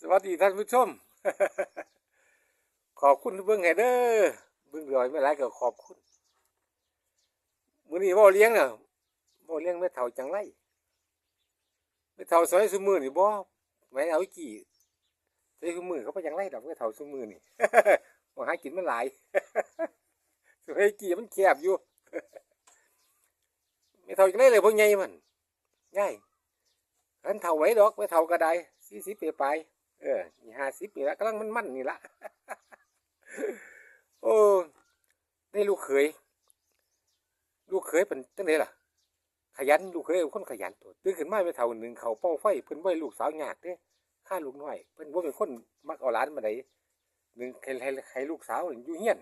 สวัสดีท่านผู้ชม ขอบคุณเบิ่งให้เด้อเบิ่งรอยไม่ไรก็ขอบคุณมื้อนี้บ่เลี้ยงน่ะบ่เลี้ยงแม่เฒ่าจังไรแม่เฒ่าสมัยซุมือนี่บ่ไม่เอาอีกี่ใส่ซุมือเขาบ่จังไรดอกแม่เฒ่าซุมือนี่บ่หากินมันหลายสมัยกี่มันแคบอยู่แม่เฒ่าจังไรเลยบ่ใหญ่มันใหญ่คันเฒ่าไว้ดอกแม่เฒ่าก็ได้40ปีไปลายๆ เออนี่50นี่ละกำลังมันๆนี่ละโอ้ได้ลูกเขย ลูกเขยเป็นจังไดล่ะ ขยันลูกเขยคนขยันตัวตื่นขึ้นมาไปเท่าหนึ่งเขาเป้าไฟเพิ่นบ่ให้ลูกสาวยากเด้ฆ่าลูกน้อย เพิ่นบ่เป็นคนมักเอาหลานมาไดหนึ่งให้ให้ให้ลูกสาวนี่อยู่เฮียน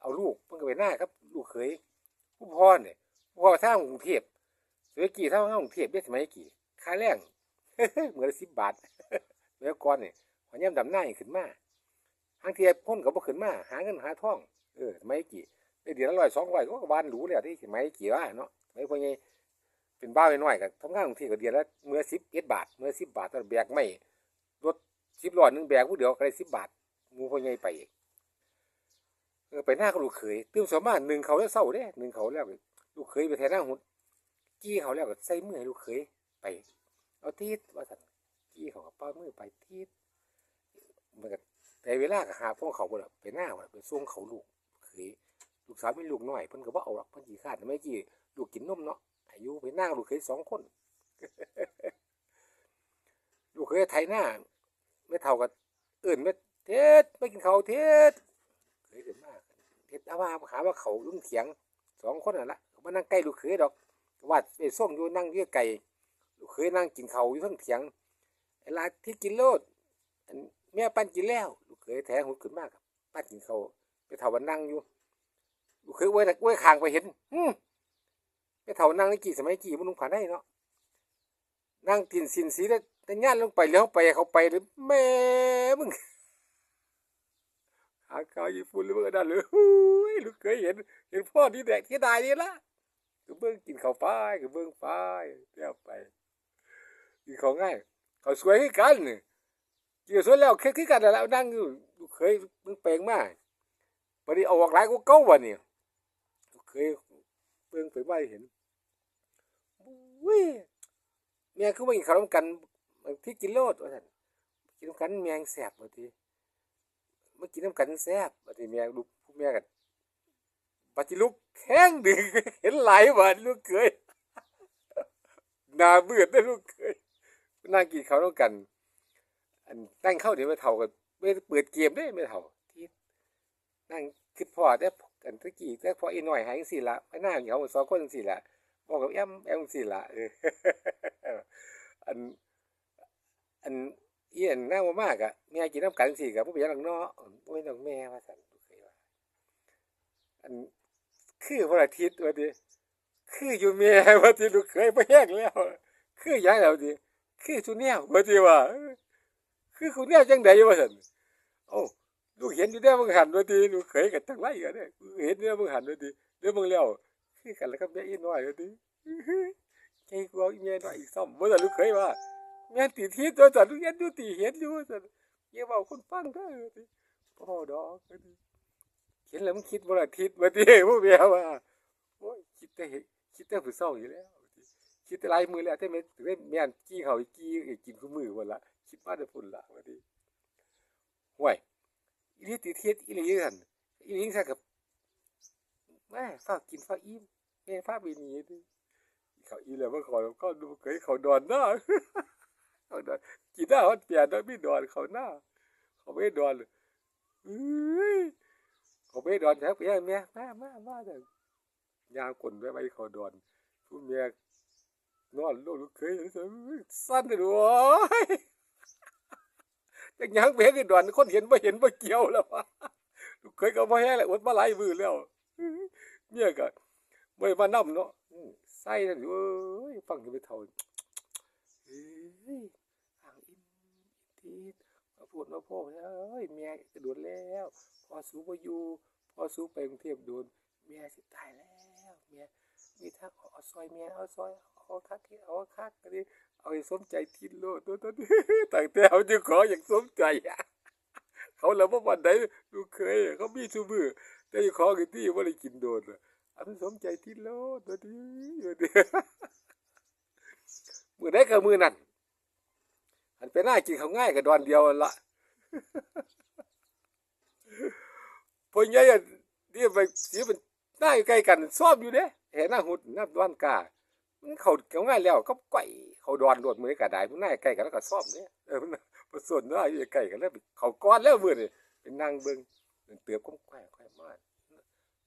เอาลูกเพิ่นก็ไปหน้าครับ ลูกเขยผู้พ่อเนี่ยพ่อท่างกรุงเทพสมัยกี่ทางกรุงเทพเด้สมัยกี่ค่าแรงเหมือนละ10บาท แล้วก่อนนี่พอยามดำหน้าขึ้นมาทางเทียพ่นก็บ่ขึ้นมา หาเงินหาทอง เออสมัยกี่ได้เดือนละร้อยสองร้อยก็บานหรูแล้วที่สมัยกี่ว่าเนาะสมัยพวกนี้เป็นบ้าน้อยๆก็ทำงานบางทีก็เดือนละเมื่อสิบเอ็ดบาท เมื่อสิบบาทตอนแบกไม่รถสิบล้อหนึ่งแบกผู้เดียวก็ได้สิบบาทมูพวกนี้ไปอีกเออไปหน้าก็ลูกเขยตื่นสมาหนึ่งเขาแล้วเศร้าเด้หนึ่งเขาแล้วลูกเขยไปแทนหน้าหุ่นจี้เขาแล้วก็ใส่มือให้ลูกเขยไป เอาทีดว่าสั่น จี้เขาก็ป้ามือไปทีดมันก็แต่เวลาก็หาพวกเขาบ่ล่ะไปหน้าบ่ล่ะไปส่งเขาลูกเคยลูกสาวมีลูกน้อยเพิ่นก็บ่เอาหรอกเพิ่นขี้คร้านไม่กี่ลูกกินนมเนาะอายุไปหนั่งลูกเคยสองคน ลูกเคยไถหน้าไม่เท่ากับอื่นไม่เท็ดไม่กินเขาเท็ดเคยเดินมากเท็ดอาว่าหาว่าเขาลุ่งเถียงสองคนน่ะละมานั่งใกล้ลูกเคยดอกวาดไปส้มอยู่นั่งเรียกไก่ลูกเคยนั่งกินเขาอยู่ทั้งเถียง ลาที่กินโลดแม่ปั้นกินแล้วลูกเคยแท้หุ่นขึ้นมากครับปั้นกินเขาไปเถาวันนั่งอยู่ลูกเคยไว้ไว้คางไปเห็นอืมไปเถานั่งในกี่สมัยกี่มันลุงผ่านได้เนาะนั่งกินสินสีแล้วแต่ย่านลงไปแล้วไปเขาไปเลยแม่มึงหาข้าวญี่ปุ่นเลยเมื่อนั้นเลยหุ้ยลูกเคยเห็น เห็นพ่อที่แดกที่ตายนี่ละก็เบิ่งกินข้าวป้ายก็เบิ่งป้ายแล้วไปกินของง่าย เขาสวยให้กันเกี่ยวสวนแล้วแค่คือกันนั่นแล้วนั่งอยู่เคยมึงเปลงมาพอดีเอาออกหลายกูเก้าวันนี่เคยเปลงไปไว้เห็นวุ้ยเมียคือว่ากินข้าวนำกันบางที่กินโลดว่าท่นกินน้ำกันเมียงแสบบางทีเมื่อกินน้ำกันแสบบางทีเมียลูกผู้เมียกันปฏิลุกแข้งดึงเห็นหลายวันลูกเคยหน้าเบื่อได้ลูกเคย นั่งกินข้าวนำกันอันนั่งเข้าเดี๋ยวไม่เท่ากันไม่เปิดเกมได้ไม่เท่าที่นั่งคิดพอได้อันตะกี้แต่พออีหน่อยหายสิละไปหน้าเขาสองคนสิละบอกกับแอมแอมสิละเอออันอันเอียนหน้ามากอะแม่กินน้ำกันสิกับผู้เป็นหลังเนาะโอ้ยน้องแม่ว่าสันเคยว่าอันคือวันอาทิตย์ว่าดิคืออยู่แม่ว่าดิลูกเคยไปแห้งแล้ว คืออยังแล้วดิ คือชุนแนวว่าดิว่า คือคุณเนี่ยจังไดวะสันโอ้ลูกเห็นอยู่เนี่ยมึงหันว่าดีลูกเขยกันทั้งไรกันเนี่ยเห็นเนี่ยมึงหันว่าดีเดี๋ยวมึงแล้วคือกันแล้วก็แม่อีน้อยว่าดีใจกลัวอีแม่น้อยอีกซ้ำว่าแต่ลูกเขยว่าแม่ตีทีตัวสันลูกเห็นอยู่ตีเห็นอยู่สันเยี่ยมเอาคนฟังได้ว่าดีพ่อดอกว่าดีเห็นแล้วมึงคิดว่าอาทิตย์ว่าดีพวกเมียว่าโอ้ยคิดแต่เห็นคิดแต่ผู้เศร้าอยู่แล้ว คิดแต่ลายมือแล้วแต่แม่ถึงแม่นกี้เขาอีกกี้อีกกินคู่มือวันละคิดว่าจะพุ่นละวันนี้ห่วยอีนี่ติเทียดอีนี่กันอีนี่สักกับแม่ฝากกินฝากอิ่มแม่ฝากไปหนีดิเขาอีแล้วเมื่อก่อนก็ดูเคยเขาดอนหน้าเขาดอนกินหน้าเขาเปลี่ยนแล้วไม่ดอนเขาหน้า เขาไม่ดอนเลยเขาไม่ดอนแท้ไปยังแม่มามามาแต่ยางกลนไว้ไว้เขาดอนผู้เมีย นอนลูกลูกเคยสั้นเลยด้วยจังยังเบกดอนคนเห็นบ่เห็นบ่เกี่ยวแล้ววะลูกเคยก็บ่แห้แหละอดมาหลายมือแล้วเมียก็บ่ได้มานำเนาะใส่นั่นอยู่เอ้ยฟังอยู่ไปเท่าเอ้ยทางอินทีมาพูดมาพ่อเอ้ยเมียจะโดนแล้วพอสูบ่อยู่พอสูไปกรุงเทพโดนเมียสิตายแล้วเมียมีทางเอาซอยเมียเอาซอย เอาคักเอาคักก็ดิเอาให้สมใจทิ้นโลดตัวตัวนี้ตั้งแต่เอาจ้าขออย่างสมใจเขาแล้วว่าวันใดลูกเคย เขามีชูมือแต่เจ้ของอีที่ว่าได้กินโดนอะเอาให้สมใจทิ้นโลดตัวนี้ตัวนี้มือได้กับมือนั่นอันเป็นหน้ากินเขาง่ายกับดอนเดียวละพอใหญ่อะเดี๋ยวไปเสียเป็นหน้าใกล้กันซ้อมอยู่เด้เห็นหน้าหุดหน้าดอนกา เขาเขาง่ายแล้วก็ไก่เขาดอนโดดมือกระไดมันน่าใกล้กันแล้วก็ซ่อมเนี่ยเออมันผสมได้อยู่กล้กันแล้วเขาก้อนแล้วมือนี่เป็นนางเบิ่งเป็นเตือบก้มไข่ไข่มาก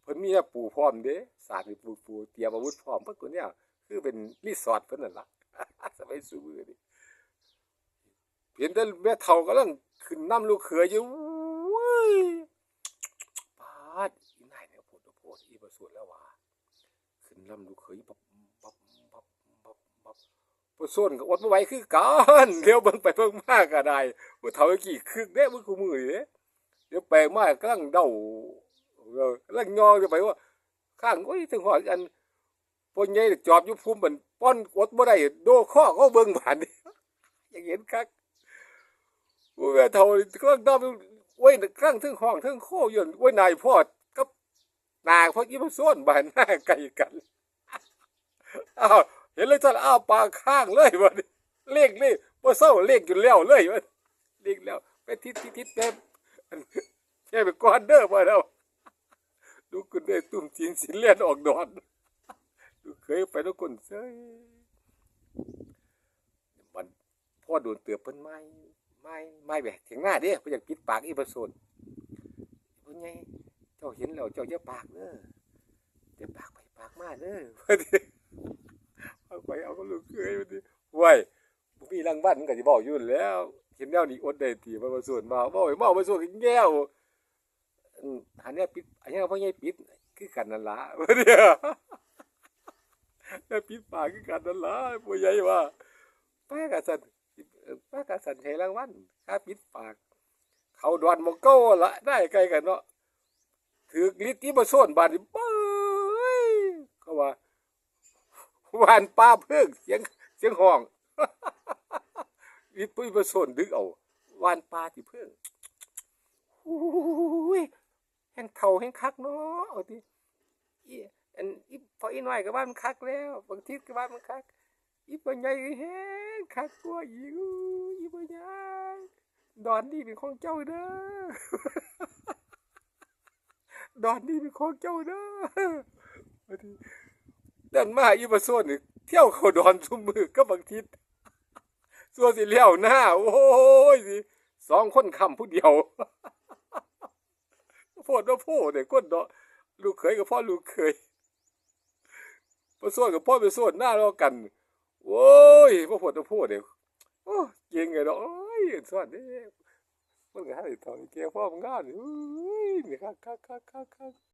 เพิ่นมีปูพร้อมเด้สาดมีปูปูเตรียมอาวุธพร้อมเพิ่นตัวเนี้ยคือเป็นรีสอร์ทเพิ่นนั่นล่ะสมัยสูมือนี่เห็นแต่แม่เฒ่ากำลังขึ้นน้ำลูกเขยอยู่ว้ยปาดอีนายเนี่ยโพดโพดอีประสูตรแล้วว่าขึ้นลำลูกเขยบับบับบับบับบับ ผู้ส่วนก็อดบ่ไหวคือกันเดี๋ยวเบิ่งไปเบิ่งมากก็ได้ผู้เฒ่ากี่คึกเด้มือกูมือนี่เด้เดี๋ยวไปมากกำลังเดาเออกำลังยอจะไปว่า ข้างโอ้ยถึงหอดอันปนใหญ่จอบอยู่ภูมิมันป้อนอดบ่ได้โดข้อเขาเบิ่งบานนี่ากเห็นคักโอ้ยแม่เฒ่ากำลังดอมโอ้ยกลางถึงห้องถึงโคอยู่โอ้ยนายพ่อกับนางพอกี้มาส้นบานหน้าไกลกันอ้าว เห็นเลยท่านอ้าปากข้างเลยวันเลขเลขพอเศร้าเลขอยู่แล้วเลยวันเลขแล้วไปทิศทิศทิศแม่แค่ไปก้อนเด้อมาแล้วดูคุณได้ตุ่มจีนสินเลียนออกดอนดูเคยไปทุกคนเซยมันพ่อโดนเตือบเพิ่นไม้ไม้ไม้แบบเถียงหน้าเด้เพิ่นอยากปิดปากอีประโซนเพิ่นไงเจ้าเห็นแล้วเจ้าจะปากเด้อจะปากไปปากมาเด้อ ไปเอาก็ลูกเคยพอดีไว้บ่มีรางวัลมันก็สิบอกอยู่นแล้วเห็นแนวนี้อดได้ตีมาส่วนมาบ่ให้มาบ่ส่วนกินแก้วอันนี้ปิดอันนี้ยบ่ใหญ่ปิดคือกันนั่นล่ะพอดีแล้วปิดปากคือกันนั่นละบ่ใหญ่ว่าป้ากะสันป้ากะสันให้รางวัลค่าปิดปาก เขาดอนมองเก้าละได้ไกลกันเนาะถือลิตที่มาส่วนบานนี่เบ้ยเขาว่า วานป้าเพิ่งเสียงเสียงห้องลิปุ้ยมาส่วนดึกเอาวานปลาที่เพิ่งอุ้ยแห่งเท่าแห่งคักเนาะเอาดิอีอันอีพออีน้อยก็ว่ามันคักแล้วบางทีก็ว่ามันคักอีปัญญาแห้งคักกว่าอีกอู้อีปัญญาดอนนี่เป็นของเจ้าเด้อดอนนี่เป็นของเจ้าเด้อ ดิดันมาอีมาโซนนี่เที่ยวเขาดอนซุมมือก็บางทิศส่วนสิเลี้ยวหน้า โอ้ยสิสองคนคำผู้เดียวโพดว่าโพดเด็กคนเนาะลูกเขยกับพ่อลูกเขยมาโซนกับพ่อไปโซนหน้าเรากันโอ้ยพ่อโพดว่าโพดเด็กโอ้เก่งไงเนาะโอ้ยสวัสดีมันก็ให้ทองเกี่ยวพ่อมันงานโอ้ยนี่คักคักคักคักคัก